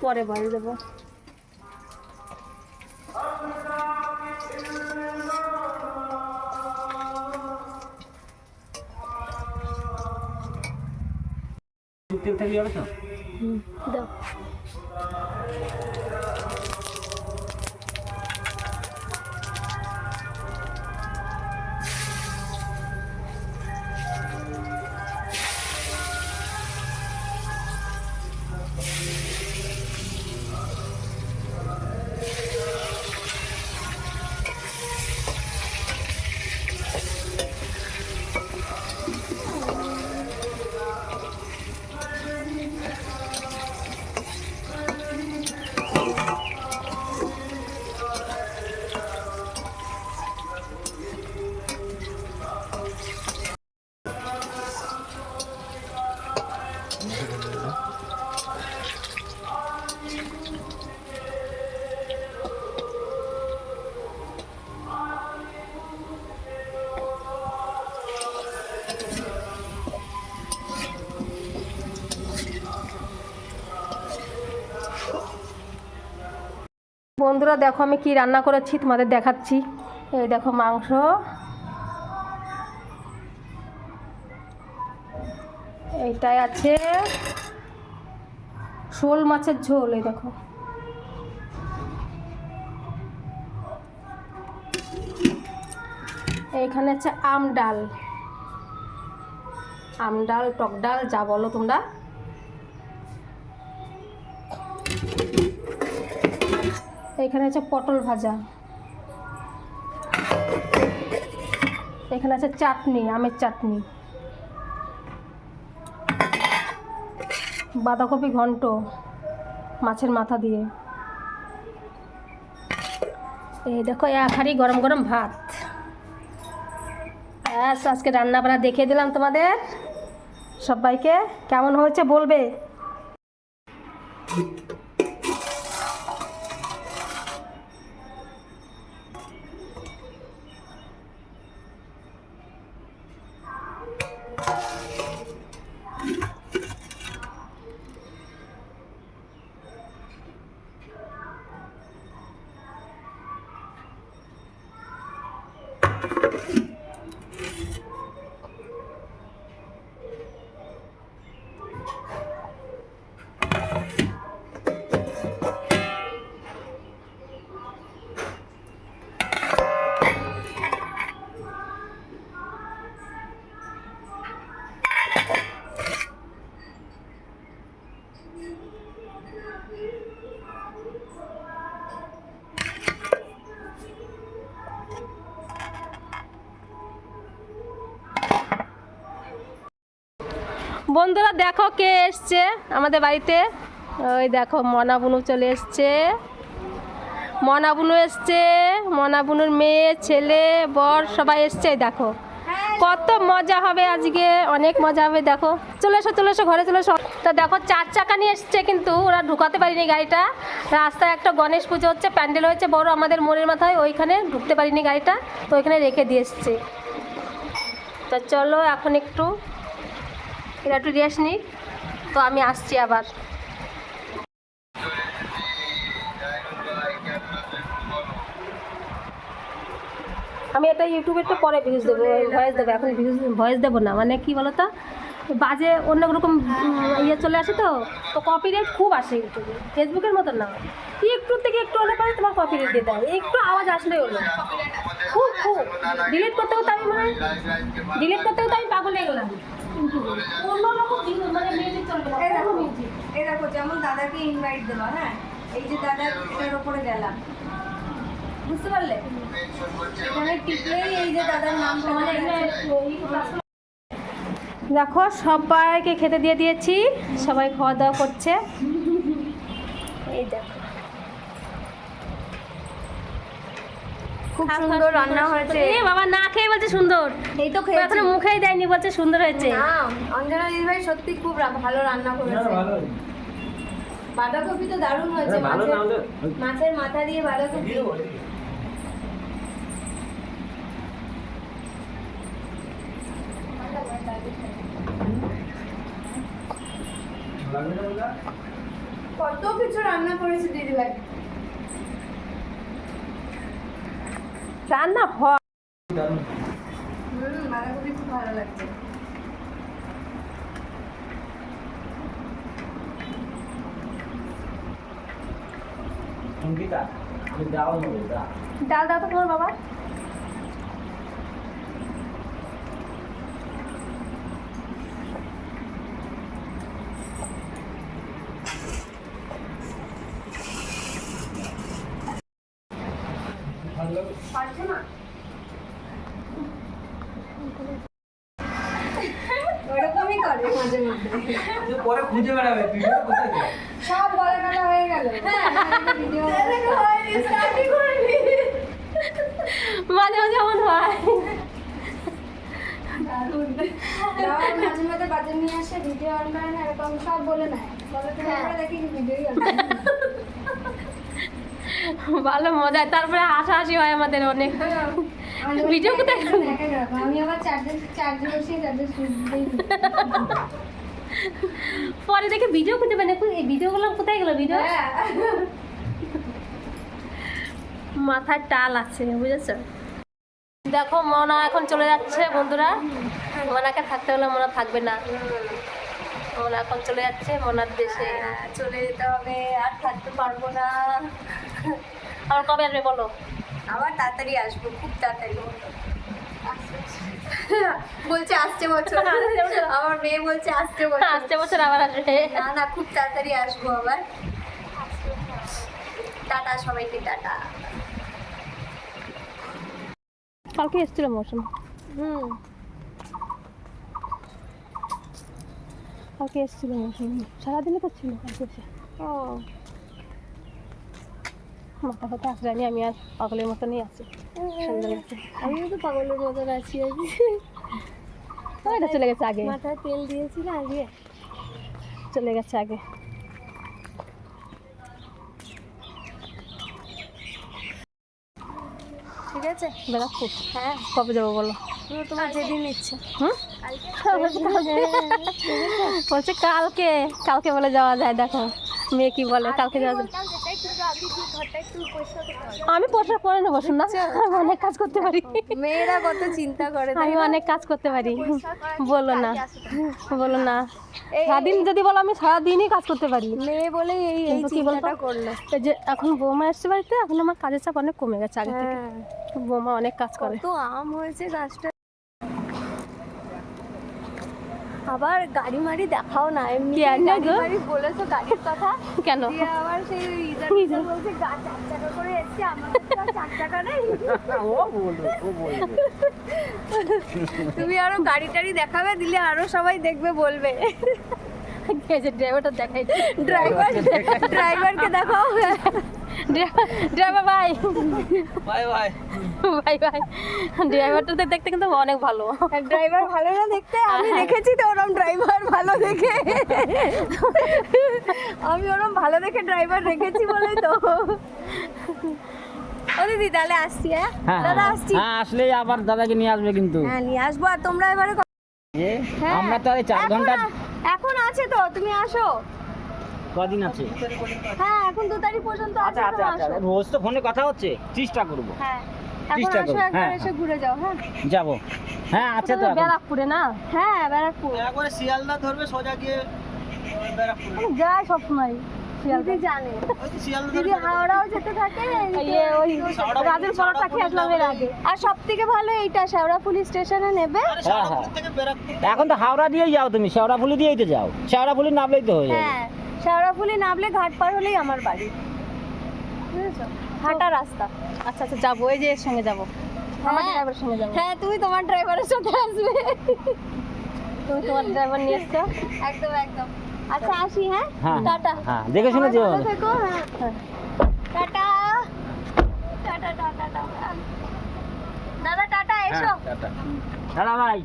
পরে বাড়ি দেবো তেল থেকে যাবে তো? হুম, দাও। বন্ধুরা দেখো আমি কি রান্না করেছি, তোমাদের দেখাচ্ছি। এই দেখো মাংস। এইটাই আছে শোল মাছের ঝোল, এই দেখো। এইখানে আছে আম ডাল। আম ডাল, টক ডাল, যা বলো তোমরা। এখানে আছে পটল ভাজা। এখানে আছে চাটনি, আমের চাটনি। বাঁধাকপি ঘন্ট মাছের মাথা দিয়ে। এই দেখো, এক হাঁড়ি গরম গরম ভাত। ব্যাস, আজকে রান্না বান্না দেখিয়ে দিলাম তোমাদের। সবাইকে কেমন হয়েছে বলবে? বন্ধুরা দেখো কে এসছে আমাদের বাড়িতে। ওই দেখো, মনা বুনু চলে এসছে। মনা বুনু এসছে, মনা বুনুর মেয়ে, ছেলে, বর সবাই এসছে দেখো। কত মজা হবে আজকে, অনেক মজা হবে, দেখো। চলে এসো চলে এসো, ঘরে চলে এসো। তা দেখো, চার চাকা নিয়ে এসছে কিন্তু, ওরা ঢুকাতে পারিনি গাড়িটা। রাস্তায় একটা গণেশ পুজো হচ্ছে, প্যান্ডেল হয়েছে, বড় আমাদের মোড়ের মাথায়, ওইখানে ঢুকতে পারিনি গাড়িটা, তো ওইখানে রেখে দিয়ে এসছে। তা চলো, এখন একটু এরা একটু রেস্ট নিক তো আমি আসছি আবার। আমি এটা ইউটিউবে তো পরে ভিউজ দেবো ভয়েস দেবো, এখন ভিউজ ভয়েস দেবো না। মানে কি বলো তো বাজে অন্য রকম ইয়ে চলে আসে তো। তো কপিরাইট খুব আসে ইউটিউবে ফেসবুকের মতন না। একটু থেকে একটু হলে পরে তোমার কপিরাইট দিয়ে দেয়। একটু আওয়াজ আসলেই হলো। খুব খুব। ডিলিট করতেও তো আমি মানে ডিলিট করতেও তো আমি পাগল হয়ে গেলাম। অন্য রকম জিনিস, মানে মিউজিক চলবে না এই মিউজিক এই যেমন দাদাকে ইনভাইট দেওয়া হ্যাঁ? এই যে দাদা এটার ওপরে গেলাম। বুঝতে পারলে? এখানে টিপলেই এই যে দাদার নাম মানে দেখো সবাইকে খেতে দিয়ে দিয়েছি। সবাই খাওয়া দাওয়া করছে। এই দেখো। খুব সুন্দর রান্না হয়েছে। এ বাবা না খেয়ে বলছে সুন্দর। এই তো ও খেয়েছি। এখনও মুখেই দেয়নি বলছে সুন্দর হয়েছে। না অঞ্জনা দিদি ভাই সত্যি খুব ভালো রান্না করেছে। বাঁধাকপি তো দারুণ হয়েছে মাছের মাথা দিয়ে বাঁধাকপি। কত কিছু রান্না করেছে দিদিভাই রান্না হয়। বাঁধাকপি খুব ভালো লাগছে। ডাল দাও তো তোমার বাবা পারছে না। ওরকমই করে মাঝে মধ্যে। পরে খুঁজে বেড়াবে ভিডিও কোথায় সব বলা হয়ে গেল। ভিডিও মাঝে মাঝে এমন হয়। মাঝে মাঝে বাজার নিয়ে আসে ভিডিও অন করে না এরকম সব বলে নেয়। বলে তুমি আমরা দেখি ভিডিওই অন ভালো মজা। তারপরে হাসাহাসি হয় আমাদের অনেক। ভিডিও কোথায়? আমি আবার পরে দেখে ভিডিও খুঁজে পাই না এই ভিডিওগুলো কোথায় গেল ভিডিও? হ্যাঁ। মাথায় টাল আছে বুঝেছ? দেখো মনা এখন চলে যাচ্ছে বন্ধুরা। মনাকে থাকতে হলে মনা থাকবে না। মনা এখন চলে যাচ্ছে মনার দেশে। চলে যেতে হবে আর থাকতে পারব না। আবার কবে আসবে বলো? আবার তাড়াতাড়ি আসব খুব তাড়াতাড়ি। বলছে আসছে বছর। আমার মেয়ে বলছে আসছে বছর। আসছে বছর আবার আসবে। না না খুব তাড়াতাড়ি আসব আবার। টাটা সবাইকে টাটা। কালকে এসেছিল মৌসুম। হুম। কালকে এসেছিল মৌসুম। সারাদিনই তো ছিল কালকে এসে। ও। মাথা কথা আসলানি আমি আর পাগলের মতনই আছি। আমিও তো পাগলের মতন আছি আজকে। ওইটা চলে গেছে আগে। মাথায় তেল দিয়েছি না আগে। চলে গেছে আগে। ঠিক আছে? বেড়াচ্ছি। হ্যাঁ। কবে যাব বলো? তোমার যেদিন ইচ্ছে। বলছে কালকে কালকে বলে যাওয়া যায় দেখো। মেয়ে কি বলে কালকে যাওয়া যায়। আমি পোশাক পরে নেব না। আমি অনেক কাজ করতে পারি। মেয়েরা কত চিন্তা করে আমি অনেক কাজ করতে পারি। বলো না। বলো না। সারাদিন যদি বলো আমি সারাদিনই কাজ করতে পারি। মেয়ে বলে এই এই কি বলতো? করল। যে এখন বৌমা এসছে বাড়িতে এখন আমার কাজের চাপ অনেক কমে গেছে আগে থেকে। হ্যাঁ বৌমা অনেক কাজ করে। তো আম হয়েছে গাছটা। আবার গাড়ি মাড়ি দেখাও না এমনি গাড়ি গো? বলেছ গাড়ির কথা। কেন? আবার সেই ইদার ইদার। বলছে চার চাকা করে এসছে আমার চার চাকা নেই। ও বলবে ও বলবে। তুমি আরও গাড়ি টাড়ি দেখাবে দিলে আরও সবাই দেখবে বলবে। ড্রাইভারটা দেখাই। ড্রাইভার ড্রাইভারকে দেখাও। ড্রাইভার ভাই বাই বাই ভাই ভাই ড্রাইভারটা তো দেখতে কিন্তু অনেক ভালো। ড্রাইভার ভালো না দেখতে? আমি দেখেছি তো ওরম ড্রাইভার ভালো দেখে। আমি ওরম ভালো দেখে ড্রাইভার রেখেছি বলে তো। ও দিদি তাহলে আসছি হ্যাঁ? হ্যাঁ দাদা আসছি। হ্যাঁ আসলেই আবার দাদাকে নিয়ে আসবে কিন্তু। হ্যাঁ নিয়ে আসব আর তোমরা এবারে হ্যাঁ, আমরা তো এই চার ঘণ্টা এখন আছে তো তুমি আসো। কদিন আছে? হ্যাঁ এখন দু তারিখ পর্যন্ত আছে আচ্ছা আচ্ছা আচ্ছা। রোজ তো ফোনে কথা হচ্ছে চেষ্টা করব। হ্যাঁ চেষ্টা করব, হ্যাঁ, এসে ঘুরে যাও হ্যাঁ। যাব। হ্যাঁ আছে তো ব্যারাকপুরে না? হ্যাঁ ব্যারাকপুর। একবারে শিয়ালদা ধরবে সোজা গিয়ে ব্যারাকপুর। আমি সবসময় দিদি জানে। দিদি হাওড়াও যেতে থাকে ওই শেওড়া পরোটা শেওড়া এর আগে। আর সব থেকে ভালো এইটা শেওড়াফুলি স্টেশনে নেবে। এখন তো হাওড়া দিয়েই যাও তুমি শেওড়াফুলি দিয়েই তো যাও। শেওড়াফুলি নামলেই তো হয়ে যাবে। হ্যাঁ। শেওড়াফুলি নামলে ঘাট পার হলেই আমার বাড়ি। বুঝেছ? হাঁটা রাস্তা। আচ্ছা আচ্ছা যাব। এই যে এর সঙ্গে যাব। আমার হ্যাঁ। ড্রাইভারের সঙ্গে যাব। হ্যাঁ তুমি তোমার ড্রাইভারের সাথে আসবে। তুমি তোমার ড্রাইভার নিয়ে এসছো। একদম একদম। আচ্ছা আসি হ্যাঁ? হ্যাঁ টাটা। হ্যাঁ। দেখে শুনে যেও ভালো থেকো হ্যাঁ। হ্যাঁ। টাটা। Tata tata tata. দাদা টাটা এসো। টাটা। টাটা ভাই।